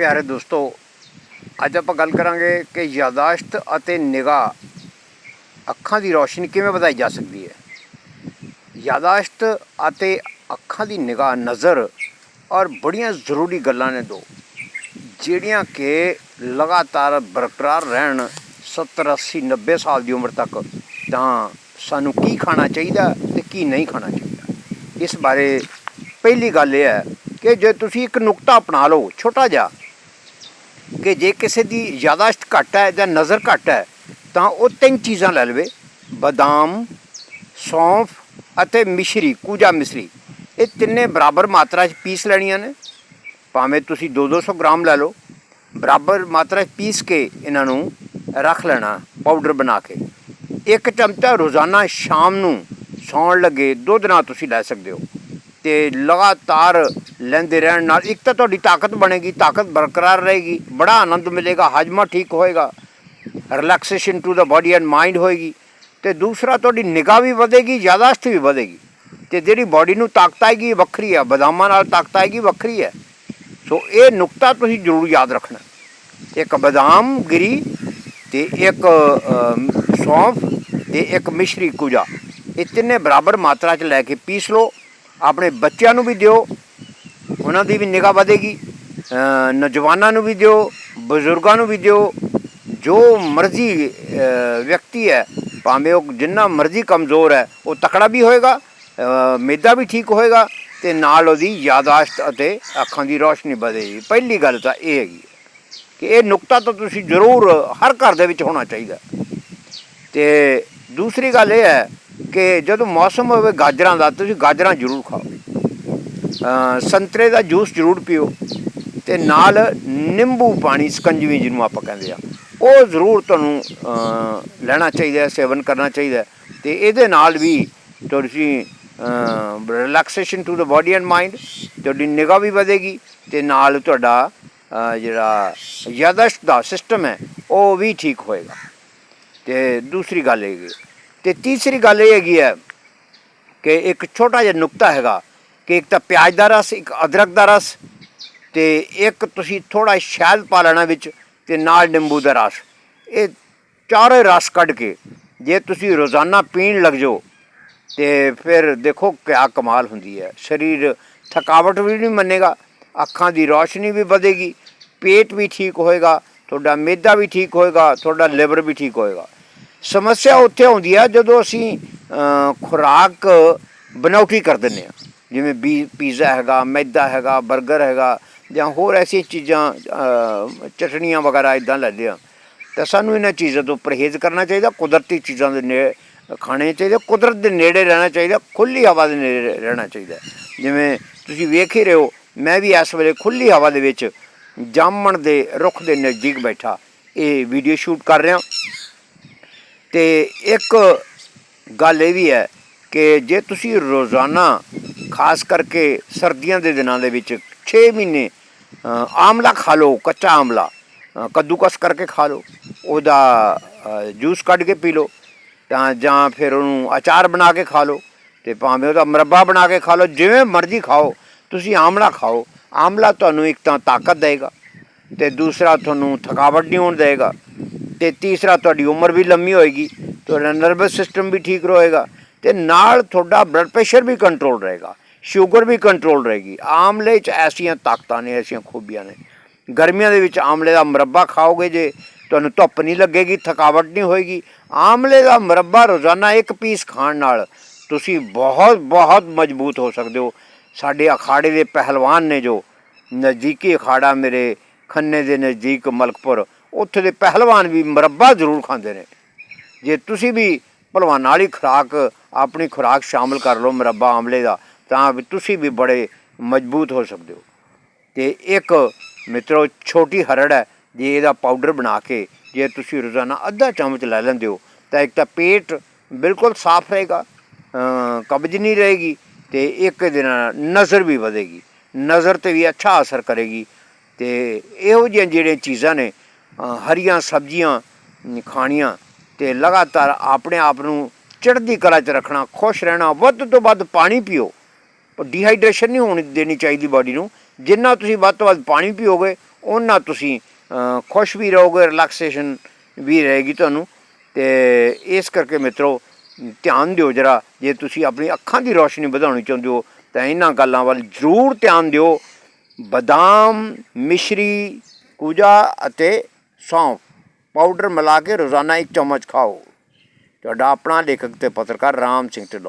ਪਿਆਰੇ ਦੋਸਤੋ, ਅੱਜ ਆਪਾਂ ਗੱਲ ਕਰਾਂਗੇ ਕਿ ਯਾਦਾਸ਼ਤ ਅਤੇ ਨਿਗਾਹ ਅੱਖਾਂ ਦੀ ਰੌਸ਼ਨੀ ਕਿਵੇਂ ਵਧਾਈ ਜਾ ਸਕਦੀ ਹੈ। ਯਾਦਾਸ਼ਤ ਅਤੇ ਅੱਖਾਂ ਦੀ ਨਿਗਾਹ, ਨਜ਼ਰ ਔਰ ਬੜੀਆਂ ਜ਼ਰੂਰੀ ਗੱਲਾਂ ਨੇ ਦੋ, ਜਿਹੜੀਆਂ ਕਿ ਲਗਾਤਾਰ ਬਰਕਰਾਰ ਰਹਿਣ 70 80 90 ਸਾਲ ਦੀ ਉਮਰ ਤੱਕ, ਤਾਂ ਸਾਨੂੰ ਕੀ ਖਾਣਾ ਚਾਹੀਦਾ ਤੇ ਕੀ ਨਹੀਂ ਖਾਣਾ ਚਾਹੀਦਾ। ਇਸ ਬਾਰੇ ਪਹਿਲੀ ਗੱਲ ਇਹ ਹੈ ਕਿ ਜੇ ਤੁਸੀਂ ਇੱਕ ਨੁਕਤਾ ਅਪਣਾ ਲਓ, ਛੋਟਾ ਜਿਹਾ ਕਿ ਜੇ ਕਿਸੇ ਦੀ ਯਾਦਾਸ਼ਤ ਘੱਟ ਹੈ ਜਾਂ ਨਜ਼ਰ ਘੱਟ ਹੈ, ਤਾਂ ਉਹ ਤਿੰਨ ਚੀਜ਼ਾਂ ਲੈ ਲਵੇ, ਬਦਾਮ, ਸੌਂਫ ਅਤੇ ਮਿਸ਼ਰੀ, ਕੂਜਾ ਮਿਸ਼ਰੀ। ਇਹ ਤਿੰਨੇ ਬਰਾਬਰ ਮਾਤਰਾ 'ਚ ਪੀਸ ਲੈਣੀਆਂ ਨੇ। ਭਾਵੇਂ ਤੁਸੀਂ 2-200 ਗ੍ਰਾਮ ਲੈ ਲਓ, ਬਰਾਬਰ ਮਾਤਰਾ 'ਚ ਪੀਸ ਕੇ ਇਹਨਾਂ ਨੂੰ ਰੱਖ ਲੈਣਾ, ਪਾਊਡਰ ਬਣਾ ਕੇ। ਇੱਕ ਚਮਚਾ ਰੋਜ਼ਾਨਾ ਸ਼ਾਮ ਨੂੰ ਸੌਣ ਲੱਗੇ ਦੁੱਧ ਨਾਲ ਤੁਸੀਂ ਲੈ ਸਕਦੇ ਹੋ। ਤੇ ਲਗਾਤਾਰ ਲੈਂਦੇ ਰਹਿਣ ਨਾਲ ਇੱਕ ਤਾਂ ਤੁਹਾਡੀ ਤਾਕਤ ਬਣੇਗੀ, ਤਾਕਤ ਬਰਕਰਾਰ ਰਹੇਗੀ, ਬੜਾ ਆਨੰਦ ਮਿਲੇਗਾ, ਹਜਮਾ ਠੀਕ ਹੋਏਗਾ relaxation to the body and mind ਹੋਏਗੀ, ਤੇ ਦੂਸਰਾ ਤੁਹਾਡੀ ਨਿਗਾਹ ਵੀ ਵਧੇਗੀ, ਯਾਦਾਸ਼ਤ ਵੀ ਵਧੇਗੀ, ਤੇ ਜਿਹੜੀ ਬਾਡੀ ਨੂੰ ਤਾਕਤ ਆਏਗੀ ਵੱਖਰੀ ਹੈ ਬਦਾਮਾਂ ਨਾਲ ਤਾਕਤ ਆਏਗੀ ਵੱਖਰੀ ਹੈ ਸੋ ਇਹ ਨੁਕਤਾ ਤੁਸੀਂ ਜ਼ਰੂਰ ਯਾਦ ਰੱਖਣਾ। ਇੱਕ ਬਦਾਮ ਗਿਰੀ ਤੇ ਇੱਕ ਸੌਂਫ ਤੇ ਇੱਕ ਮਿਸ਼ਰੀ ਕੁਜਾ, ਇਹ ਤਿੰਨੇ ਬਰਾਬਰ ਮਾਤਰਾ 'ਚ ਲੈ ਕੇ ਪੀਸ ਲਓ। ਆਪਣੇ ਬੱਚਿਆਂ ਨੂੰ ਵੀ ਦਿਓ, ਉਹਨਾਂ ਦੀ ਵੀ ਨਿਗਾਹ ਵਧੇਗੀ ਨੌਜਵਾਨਾਂ ਨੂੰ ਵੀ ਦਿਓ, ਬਜ਼ੁਰਗਾਂ ਨੂੰ ਵੀ ਦਿਓ, ਜੋ ਮਰਜ਼ੀ ਵਿਅਕਤੀ ਹੈ, ਭਾਵੇਂ ਉਹ ਜਿੰਨਾ ਮਰਜ਼ੀ ਕਮਜ਼ੋਰ ਹੈ, ਉਹ ਤਕੜਾ ਵੀ ਹੋਏਗਾ ਮੇਦਾ ਵੀ ਠੀਕ ਹੋਏਗਾ ਤੇ ਨਾਲ ਉਹਦੀ ਯਾਦਾਸ਼ਤ ਅਤੇ ਅੱਖਾਂ ਦੀ ਰੋਸ਼ਨੀ ਵਧੇਗੀ। ਪਹਿਲੀ ਗੱਲ ਤਾਂ ਇਹ ਹੈਗੀ ਕਿ ਇਹ ਨੁਕਤਾ ਤਾਂ ਤੁਸੀਂ ਜ਼ਰੂਰ ਹਰ ਘਰ ਦੇ ਵਿੱਚ ਹੋਣਾ ਚਾਹੀਦਾ ਤੇ ਦੂਸਰੀ ਗੱਲ ਇਹ ਹੈ ਕਿ ਜਦੋਂ ਮੌਸਮ ਹੋਵੇ ਗਾਜਰਾਂ ਦਾ, ਤੁਸੀਂ ਗਾਜਰਾਂ ਜ਼ਰੂਰ ਖਾਓ। ਸੰਤਰੇ ਦਾ ਜੂਸ ਜ਼ਰੂਰ ਪੀਓ ਤੇ ਨਾਲ ਨਿੰਬੂ ਪਾਣੀ, ਸਕੰਜਵੀ ਜਿਹਨੂੰ ਆਪਾਂ ਕਹਿੰਦੇ ਆ, ਉਹ ਜ਼ਰੂਰ ਤੁਹਾਨੂੰ ਲੈਣਾ ਚਾਹੀਦਾ ਹੈ ਸੇਵਨ ਕਰਨਾ ਚਾਹੀਦਾ। ਹੈ ਤੇ ਇਹਦੇ ਨਾਲ ਵੀ ਤੁਸੀਂ relaxation to the body and mind ਤੁਹਾਡੀ ਨਿਗਾਹ ਵੀ ਵਧੇਗੀ ਤੇ ਨਾਲ ਤੁਹਾਡਾ ਜਿਹੜਾ ਯਾਦਾਸ਼ਤ ਦਾ ਸਿਸਟਮ ਹੈ, ਉਹ ਵੀ ਠੀਕ ਹੋਏਗਾ। ਤੇ ਦੂਸਰੀ ਗੱਲ ਇਹ ਤੇ ਤੀਸਰੀ ਗੱਲ ਇਹ ਹੈਗੀ ਹੈ ਕਿ ਇੱਕ ਛੋਟਾ ਜਿਹਾ ਨੁਕਤਾ ਹੈਗਾ ਕਿ ਇੱਕ ਤਾਂ ਪਿਆਜ਼ ਦਾ ਰਸ, ਇੱਕ ਅਦਰਕ ਦਾ ਰਸ ਤੇ ਇੱਕ ਤੁਸੀਂ ਥੋੜਾ ਸ਼ਹਿਦ ਪਾ ਲੈਣਾ ਵਿੱਚ ਤੇ ਨਾਲ ਨਿੰਬੂ ਦਾ ਰਸ। ਇਹ ਚਾਰੇ ਰਸ ਕੱਢ ਕੇ ਜੇ ਤੁਸੀਂ ਰੋਜ਼ਾਨਾ ਪੀਣ ਲੱਗ ਜਾਓ ਤੇ ਫਿਰ ਦੇਖੋ ਕਿਆ ਕਮਾਲ ਹੁੰਦੀ ਹੈ। ਸਰੀਰ ਥਕਾਵਟ ਵੀ ਨਹੀਂ ਮੰਨੇਗਾ, ਅੱਖਾਂ ਦੀ ਰੌਸ਼ਨੀ ਵੀ ਵਧੇਗੀ, ਪੇਟ ਵੀ ਠੀਕ ਹੋਏਗਾ, ਤੁਹਾਡਾ ਮੇਦਾ ਵੀ ਠੀਕ ਹੋਏਗਾ, ਤੁਹਾਡਾ ਲਿਵਰ ਵੀ ਠੀਕ ਹੋਏਗਾ। ਸਮੱਸਿਆ ਉੱਥੇ ਆਉਂਦੀ ਆ ਜਦੋਂ ਅਸੀਂ ਖੁਰਾਕ ਬਣਾਉਟੀ ਕਰ ਦਿੰਦੇ ਆ। ਜਿਵੇਂ ਬੀ, ਪੀਜ਼ਾ ਹੈਗਾ, ਮੈਦਾ ਹੈਗਾ 버ਗਰ ਹੈਗਾ ਜਾਂ ਹੋਰ ਐਸੀ ਚੀਜ਼ਾਂ ਚਟਣੀਆਂ ਵਗੈਰਾ ਇਦਾਂ ਲੈਂਦੇ ਆ। ਤਾਂ ਸਾਨੂੰ ਇਹਨਾਂ ਚੀਜ਼ਾਂ ਤੋਂ ਪਰਹੇਜ਼ ਕਰਨਾ ਚਾਹੀਦਾ, ਕੁਦਰਤੀ ਚੀਜ਼ਾਂ ਦੇ ਨੇੜੇ ਖਾਣੇ ਚਾਹੀਦੇ, ਕੁਦਰਤ ਦੇ ਨੇੜੇ ਰਹਿਣਾ ਚਾਹੀਦਾ ਖੁੱਲੀ ਹਵਾ ਦੇ ਨੇੜੇ ਰਹਿਣਾ ਚਾਹੀਦਾ। ਜਿਵੇਂ ਤੁਸੀਂ ਵੇਖ ਹੀ ਰਹੇ ਹੋ, ਮੈਂ ਵੀ ਇਸ ਵੇਲੇ ਖੁੱਲੀ ਹਵਾ ਦੇ ਵਿੱਚ ਜਾਮਣ ਦੇ ਰੁੱਖ ਦੇ ਨਜ਼ਦੀਕ ਬੈਠਾ। ਇਹ ਵੀਡੀਓ ਸ਼ੂਟ ਕਰ ਰਿਹਾ। ਤੇ ਇੱਕ ਗੱਲ ਇਹ ਵੀ ਹੈ ਕਿ ਜੇ ਤੁਸੀਂ ਰੋਜ਼ਾਨਾ, ਖਾਸ ਕਰਕੇ ਸਰਦੀਆਂ ਦੇ ਦਿਨਾਂ ਦੇ ਵਿੱਚ 6 ਮਹੀਨੇ ਆਮਲਾ ਖਾ ਲਓ, ਕੱਚਾ ਆਮਲਾ ਕੱਦੂਕਸ ਕਰਕੇ ਖਾ ਲਓ, ਉਹਦਾ ਜੂਸ ਕੱਢ ਕੇ ਪੀ ਲਓ, ਤਾਂ ਜਾਂ ਫਿਰ ਉਹਨੂੰ ਅਚਾਰ ਬਣਾ ਕੇ ਖਾ ਲਓ, ਤੇ ਭਾਵੇਂ ਉਹਦਾ ਮੁਰੱਬਾ ਬਣਾ ਕੇ ਖਾ ਲਓ, ਜਿਵੇਂ ਮਰਜ਼ੀ ਖਾਓ, ਤੁਸੀਂ ਆਮਲਾ ਖਾਓ, ਆਮਲਾ ਤੁਹਾਨੂੰ ਇੱਕ ਤਾਂ ਤਾਕਤ ਦੇਗਾ ਤੇ ਦੂਸਰਾ ਤੁਹਾਨੂੰ ਥਕਾਵਟ ਨਹੀਂ ਹੋਣ ਦੇਗਾ ਤੇ ਤੀਸਰਾ ਤੁਹਾਡੀ ਉਮਰ ਵੀ ਲੰਮੀ ਹੋਏਗੀ, ਤੁਹਾਡਾ ਨਰਵਸ ਸਿਸਟਮ ਵੀ ਠੀਕ ਰਹੇਗਾ ਤੇ ਨਾਲ ਤੁਹਾਡਾ ਬਲੱਡ ਪ੍ਰੈਸ਼ਰ ਵੀ ਕੰਟਰੋਲ ਰਹੇਗਾ ਸ਼ੂਗਰ ਵੀ ਕੰਟਰੋਲ ਰਹੇਗੀ। ਆਮਲੇ 'ਚ ਐਸੀਆਂ ਤਾਕਤਾਂ ਨੇ, ਐਸੀਆਂ ਖੂਬੀਆਂ ਨੇ। ਗਰਮੀਆਂ ਦੇ ਵਿੱਚ ਆਮਲੇ ਦਾ ਮੁਰੱਬਾ ਖਾਓਗੇ ਜੇ, ਤੁਹਾਨੂੰ ਧੁੱਪ ਨਹੀਂ ਲੱਗੇਗੀ, ਥਕਾਵਟ ਨਹੀਂ ਹੋਏਗੀ। ਆਮਲੇ ਦਾ ਮੁਰੱਬਾ ਰੋਜ਼ਾਨਾ ਇੱਕ ਪੀਸ ਖਾਣ ਨਾਲ ਤੁਸੀਂ ਬਹੁਤ ਬਹੁਤ ਮਜ਼ਬੂਤ ਹੋ ਸਕਦੇ ਹੋ। ਸਾਡੇ ਅਖਾੜੇ ਦੇ ਪਹਿਲਵਾਨ ਨੇ ਜੋ ਨਜ਼ਦੀਕੀ ਅਖਾੜਾ ਮੇਰੇ ਖੰਨੇ ਦੇ ਨਜ਼ਦੀਕ ਮਲਕਪੁਰ ਉੱਥੇ ਦੇ ਪਹਿਲਵਾਨ ਵੀ ਮੁਰੱਬਾ ਜ਼ਰੂਰ ਖਾਂਦੇ ਨੇ। ਜੇ ਤੁਸੀਂ ਵੀ ਭਲਵਾਨਾਂ ਵਾਲੀ ਖੁਰਾਕ, ਆਪਣੀ ਖੁਰਾਕ ਸ਼ਾਮਲ ਕਰ ਲਓ ਮੁਰੱਬਾ ਆਮਲੇ ਦਾ, ਤਾਂ ਵੀ ਤੁਸੀਂ ਵੀ ਬੜੇ ਮਜ਼ਬੂਤ ਹੋ ਸਕਦੇ ਹੋ। ਤੇ ਇੱਕ ਮਿੱਤਰੋ, ਛੋਟੀ ਹਰੜ ਹੈ, ਜੇ ਇਹਦਾ ਪਾਊਡਰ ਬਣਾ ਕੇ, ਜੇ ਤੁਸੀਂ ਰੋਜ਼ਾਨਾ ਅੱਧਾ ਚਮਚ ਲੈ ਲੈਂਦੇ ਹੋ, ਤਾਂ ਇੱਕ ਤਾਂ ਪੇਟ ਬਿਲਕੁਲ ਸਾਫ਼ ਰਹੇਗਾ ਕਬਜ਼ ਨਹੀਂ ਰਹੇਗੀ, ਤੇ ਇੱਕ ਦਿਨ ਨਜ਼ਰ ਵੀ ਵਧੇਗੀ। ਨਜ਼ਰ ਤੇ ਵੀ ਅੱਛਾ ਅਸਰ ਕਰੇਗੀ। ਤੇ ਇਹੋ ਜਿਹੀਆਂ ਜਿਹੜੀਆਂ ਚੀਜ਼ਾਂ ਨੇ ਹਰੀਆਂ ਸਬਜ਼ੀਆਂ, ਖਾਣੀਆਂ ਤੇ ਲਗਾਤਾਰ ਆਪਣੇ ਆਪ ਨੂੰ ਚੜ੍ਹਦੀ ਕਲਾ 'ਚ ਰੱਖਣਾ, ਖੁਸ਼ ਰਹਿਣਾ, ਵੱਧ ਤੋਂ ਵੱਧ ਪਾਣੀ ਪੀਓ। ਪਰ ਡੀਹਾਈਡਰੇਸ਼ਨ ਨਹੀਂ ਹੋਣੀ ਦੇਣੀ ਚਾਹੀਦੀ ਬਾਡੀ ਨੂੰ। ਜਿੰਨਾ ਤੁਸੀਂ ਵੱਧ ਤੋਂ ਵੱਧ ਪਾਣੀ ਪੀਓਗੇ ਉਹਨਾਂ ਤੁਸੀਂ ਖੁਸ਼ ਵੀ ਰਹੋਗੇ ਰਿਲੈਕਸੇਸ਼ਨ ਵੀ ਰਹੇਗੀ ਤੁਹਾਨੂੰ। ਤੇ ਇਸ ਕਰਕੇ ਮਿੱਤਰੋ, ਧਿਆਨ ਦਿਓ ਜਰਾ, ਜੇ ਤੁਸੀਂ ਆਪਣੀ ਅੱਖਾਂ ਦੀ ਰੋਸ਼ਨੀ ਵਧਾਉਣੀ ਚਾਹੁੰਦੇ ਹੋ, ਤਾਂ ਇਹਨਾਂ ਗੱਲਾਂ ਵੱਲ ਜ਼ਰੂਰ ਧਿਆਨ ਦਿਓ। ਬਦਾਮ, ਮਿਸ਼ਰੀ, ਕੁਜਾ ਅਤੇ ਸੌਂਫ ਪਾਊਡਰ ਮਿਲਾ ਕੇ ਰੋਜ਼ਾਨਾ ਇੱਕ ਚਮਚ ਖਾਓ। ਤੁਹਾਡਾ ਆਪਣਾ ਲੇਖਕ ਤੇ ਪੱਤਰਕਾਰ ਰਾਮ ਸਿੰਘ ਢਿੱਲੋਂ।